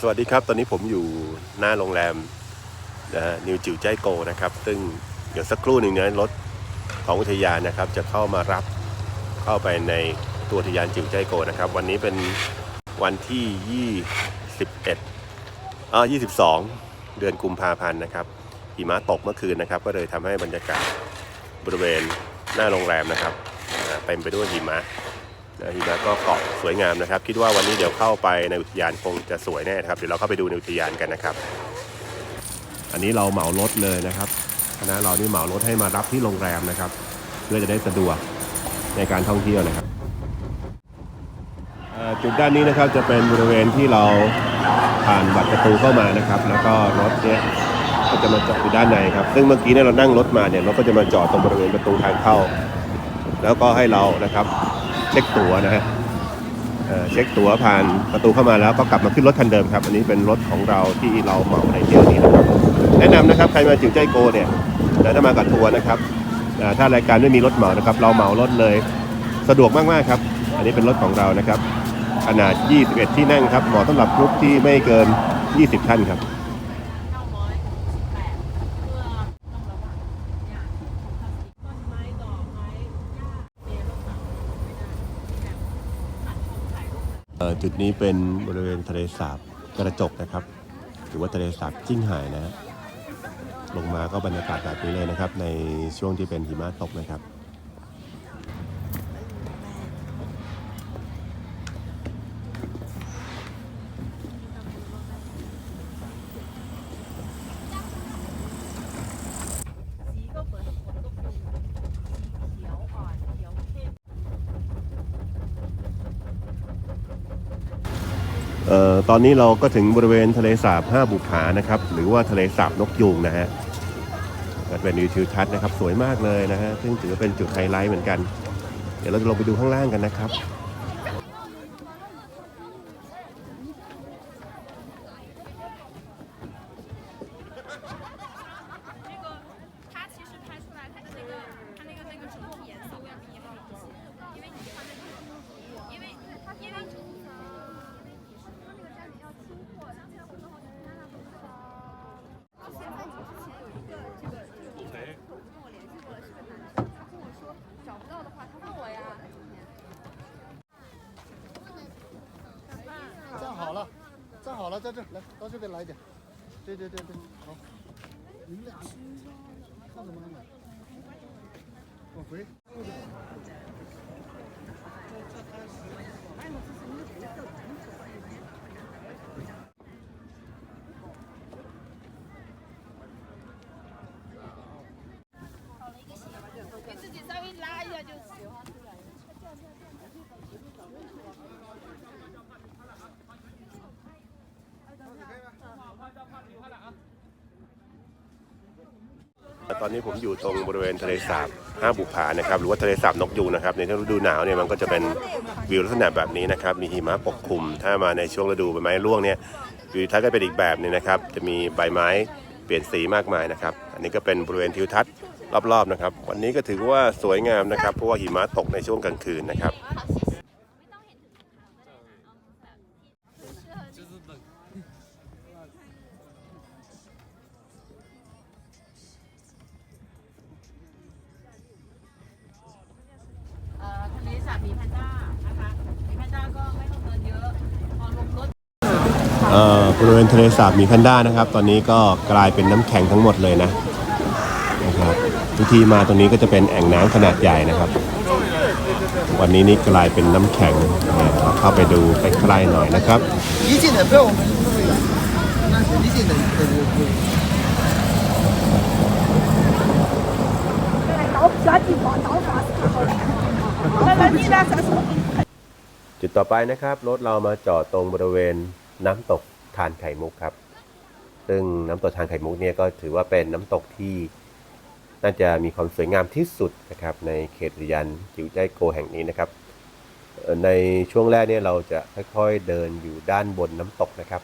สวัสดีครับ ตอนนี้ผมอยู่หน้าโรงแรมนะฮะนิวจิวใจโกนะครับ ซึ่งเดี๋ยวสักครู่หนึ่งนะรถของอุทยานนะครับ จะเข้ามารับเข้าไปในตัวอุทยานจิวใจโกนะครับ วันนี้เป็นวันที่ 21เอ่อ22 เดือนกุมภาพันธ์นะครับหิมะตกเมื่อคืนนะครับ ก็เลยทำให้บรรยากาศบริเวณหน้าโรงแรมนะครับเต็มไปด้วยหิมะ นะหิมะก็เกาะสวยงามนะครับ คิดว่าวันนี้เดี๋ยวเข้าไปในอุทยานคงจะสวยแน่นะครับ เดี๋ยวเราเข้าไปดูในอุทยานกันนะครับ อันนี้เราเหมารถเลยนะครับคณะเรานี่เหมารถให้มารับที่โรงแรมนะครับ เพื่อจะได้สะดวกในการท่องเที่ยวนะครับจุดด้านนี้นะครับจะเป็นบริเวณที่เราผ่านบัตรประตูเข้ามานะครับ แล้วก็รถเนี่ยก็จะมาจอดอยู่ด้านในครับ ซึ่งเมื่อกี้เนี่ยเรานั่งรถมาเนี่ยรถก็จะมาจอดตรงบริเวณประตูทางเข้า แล้วก็ให้เรานะครับ เช็คตั๋วนะฮะเอ่อเช็คตั๋วผ่านประตูเข้ามาแล้วก็กลับมาขึ้นรถคันเดิมครับ อันนี้เป็นรถของเราที่เราเหมาในเที่ยวนี้นะครับ แนะนำนะครับใครมาจิ๋วใจโกเนี่ยแล้วถ้ามากับทัวร์นะครับอ่าถ้ารายการไม่มีรถเหมานะครับ เราเหมารถเลยสะดวกมากๆครับ อันนี้เป็นรถของเรานะครับ ขนาด 21 ที่นั่งครับเหมาะสำหรับกรุ๊ปที่ไม่เกิน 20ท่านครับ เอ่อ จุดนี้เป็นบริเวณทะเลสาบกระจกนะครับ หรือว่าทะเลสาบจิ้งหายนะฮะลงมาก็บรรยากาศแบบนี้เลยนะครับ ในช่วงที่เป็นหิมะตกนะครับ สีก็เหมือนฝนตกดินเขียวอ่อนเขียวเข้ม เอ่อ ตอนนี้เราก็ถึงบริเวณทะเลสาบห้าบุปผานะครับ หรือว่าทะเลสาบนกยูงนะฮะก็เป็นวิวทิวทัศน์นะครับ สวยมากเลยนะฮะซึ่งถือเป็นจุดไฮไลท์เหมือนกัน เดี๋ยวเราจะลงไปดูข้างล่างกันนะครับ 在这来，到这边来一点。对对对对，好。你们俩看什么买？往回。 ตอนนี้ผมอยู่ตรงบริเวณทะเลสาบห้าบุผานะครับหรือว่าทะเลสาบนกยูงนะครับในช่วงฤดูหนาวเนี่ยมันก็จะเป็นวิวลักษณะแบบนี้นะครับมีหิมะปกคลุม ถ้ามาในช่วงฤดูใบไม้ร่วงเนี่ยวิวทัศน์ก็เป็นอีกแบบนึงนะครับจะมีใบไม้เปลี่ยนสีมากมายนะครับอันนี้ก็เป็นบริเวณทิวทัศน์รอบๆนะครับ วันนี้ก็ถือว่าสวยงามนะครับเพราะว่าหิมะตกในช่วงกลางคืนนะครับ มีแพนด้านะคะหมีแพนด้าก็ไม่ต้องเดินเยอะ พอลงรถ เอ่อบริเวณทะเลสาบหมีแพนด้านะครับ ตอนนี้ก็กลายเป็นน้ำแข็งทั้งหมดเลยนะนะครับวิธีมาตรงนี้ก็จะเป็นแอ่งน้ำขนาดใหญ่นะครับ วันนี้นี่กลายเป็นน้ำแข็งนะเราเข้าไปดูใกล้ๆหน่อยนะครับ 离近点，不要我们 ต่อไปนะครับรถเรามาจอดตรงบริเวณน้ำตกทานไข่มุกครับ ซึ่งน้ำตกทานไข่มุกเนี่ยก็ถือว่าเป็นน้ำตกที่น่าจะมีความสวยงามที่สุดนะครับในเขตอุทยานจิวใจโกแห่งนี้นะครับ ในช่วงแรกเนี่ยเราจะค่อยๆเดินอยู่ด้านบนน้ำตกนะครับ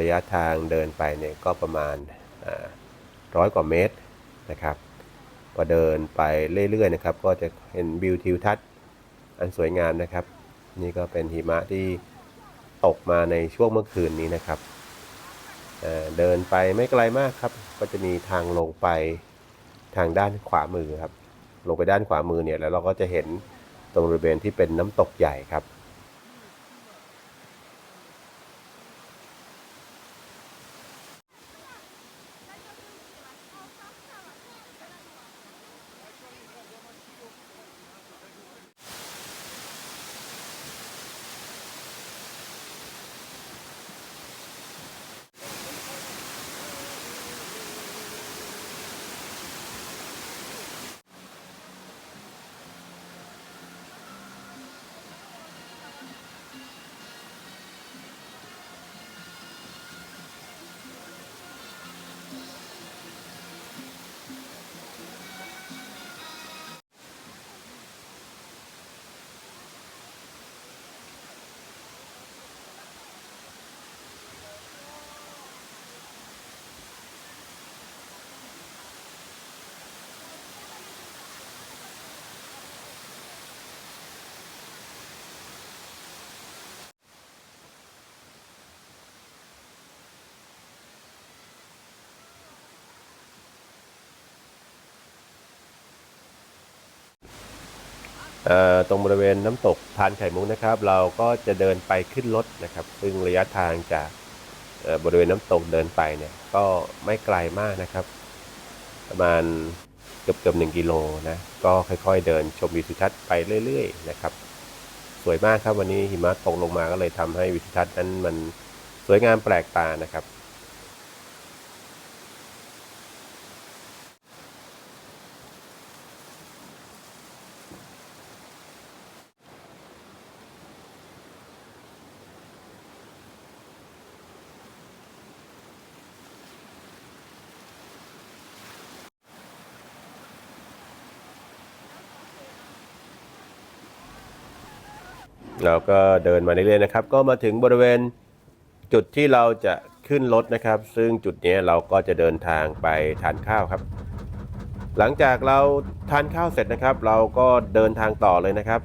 ระยะทางเดินไปเนี่ยก็ประมาณร้อยกว่าเมตรนะครับพอเดินไปเรื่อยๆนะครับ ก็จะเห็นวิวทิวทัศน์อันสวยงามนะครับ นี่ก็เป็นหิมะที่ตกมาในช่วงเมื่อคืนนี้นะครับเเดินไปไม่ไกลมากครับ ก็จะมีทางลงไปทางด้านขวามือครับ ลงไปด้านขวามือเนี่ยแล้วเราก็จะเห็นตรงบริเวณที่เป็นน้ำตกใหญ่ครับ ตรงบริเวณน้ำตกทานไข่มุกนะครับ เราก็จะเดินไปขึ้นรถนะครับ ซึ่งระยะทางจากบริเวณน้ำตกเดินไปเนี่ยก็ไม่ไกลมากนะครับ ประมาณเกือบเกือบหนึ่งกิโลนะก็ค่อยๆ เดินชมวิวทิวทัศน์ไปเรื่อยๆนะครับ สวยมากครับวันนี้หิมะตกลงมาก็เลยทำให้วิวทิวทัศน์นั้นมันสวยงามแปลกตานะครับ เราก็เดินมาเรื่อยๆนะครับ ก็มาถึงบริเวณจุดที่เราจะขึ้นรถนะครับ ซึ่งจุดนี้เราก็จะเดินทางไปทานข้าวครับ หลังจากเราทานข้าวเสร็จนะครับ เราก็เดินทางต่อเลยนะครับ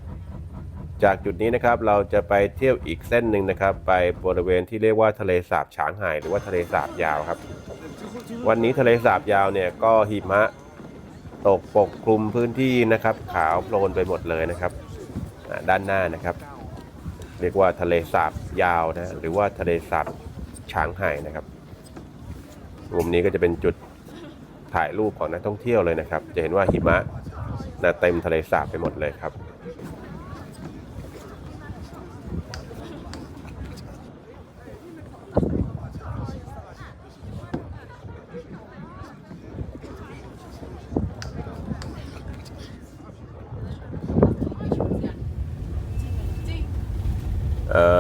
จากจุดนี้นะครับเราจะไปเที่ยวอีกเส้นหนึ่งนะครับ ไปบริเวณที่เรียกว่าทะเลสาบฉางไห่หรือว่าทะเลสาบยาวครับ วันนี้ทะเลสาบยาวเนี่ยก็หิมะตกปกคลุมพื้นที่นะครับ ขาวโพลนไปหมดเลยนะครับด้านหน้านะครับ เรียกว่าทะเลสาบยาวนะหรือว่าทะเลสาบช้างไห่นะครับมุมนี้ก็จะเป็นจุดถ่ายรูปของนักท่องเที่ยวเลยนะครับ จะเห็นว่าหิมะนะเต็มทะเลสาบไปหมดเลยครับ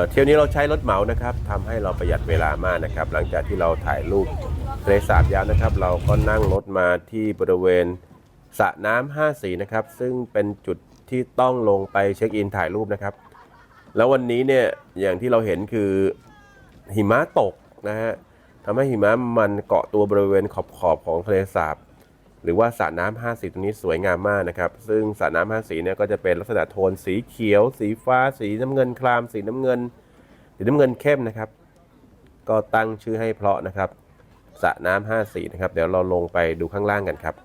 เที่ยวนี้เราใช้รถเหมานะครับทำให้เราประหยัดเวลามากนะครับ หลังจากที่เราถ่ายรูปทะเลสาบยาวนะครับ เราก็นั่งรถมาที่บริเวณสระน้ำห้าสีนะครับ ซึ่งเป็นจุดที่ต้องลงไปเช็คอินถ่ายรูปนะครับ แล้ววันนี้เนี่ยอย่างที่เราเห็นคือหิมะตกนะฮะทำให้หิมะมันเกาะตัวบริเวณขอบขอบๆของทะเลสาบ หรือว่าสระน้ำห้าสีตรงนี้สวยงามมากนะครับ ซึ่งสระน้ำห้าสีเนี่ยก็จะเป็นลักษณะโทนสีเขียว สีฟ้า สีน้ำเงินคราม สีน้ำเงิน สีน้ำเงินเข้มนะครับ ก็ตั้งชื่อให้เพราะนะครับสระน้ำห้าสีนะครับ เดี๋ยวเราลงไปดูข้างล่างกันครับ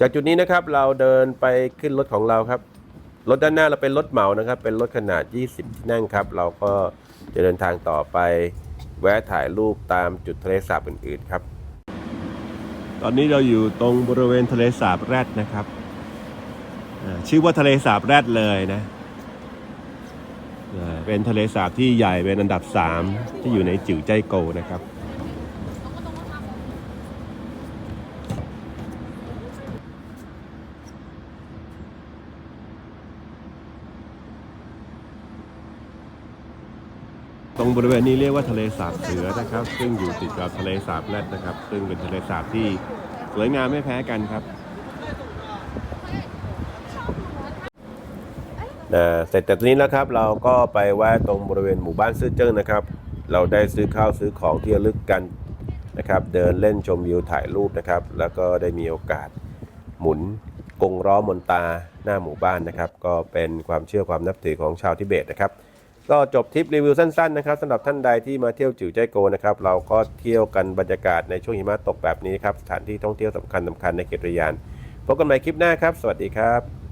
จากจุดนี้นะครับเราเดินไปขึ้นรถของเราครับ รถด้านหน้าเราเป็นรถเหมานะครับ เป็นรถขนาด 20 ที่นั่งครับ เราก็จะเดินทางต่อไป แวะถ่ายรูปตามจุดทะเลสาบอื่นๆครับ ตอนนี้เราอยู่ตรงบริเวณทะเลสาบแรดนะครับชื่อว่าทะเลสาบแรดเลยนะ เป็นทะเลสาบที่ใหญ่เป็นอันดับ 3 ที่อยู่ในจิ๋วใจโกนะครับ ต รงบริเวณนี้เรียกว่าทะเลสาบเสือนะครับ ซึ่งอยู่ติดกับทะเลสาบแรดนะครับ ซึ่งเป็นทะเลสาบที่สวยงามไม่แพ้กันครับนะเสร็จจากตรงนี้แล้วครับเราก็ไปแวะตรงบริเวณหมู่บ้านซื่อเจิ้งนะครับ เราได้ซื้อข้าวซื้อของที่ระลึกกันนะครับ เดินเล่นชมวิวถ่ายรูปนะครับ แล้วก็ได้มีโอกาสหมุนกงล้อมนตาหน้าหมู่บ้านนะครับ ก็เป็นความเชื่อความนับถือของชาวทิเบตนะครับ ก็จบทริปรีวิวสั้นๆนะครับสำหรับท่านใดที่มาเที่ยวจิ๋วใจโกนะครับเราก็เที่ยวกันบรรยากาศในช่วงหิมะตกแบบนี้ครับสถานที่ท่องเที่ยวสำคัญสำคัญในเขตระยานพบกันใหม่คลิปหน้าครับ สวัสดีครับ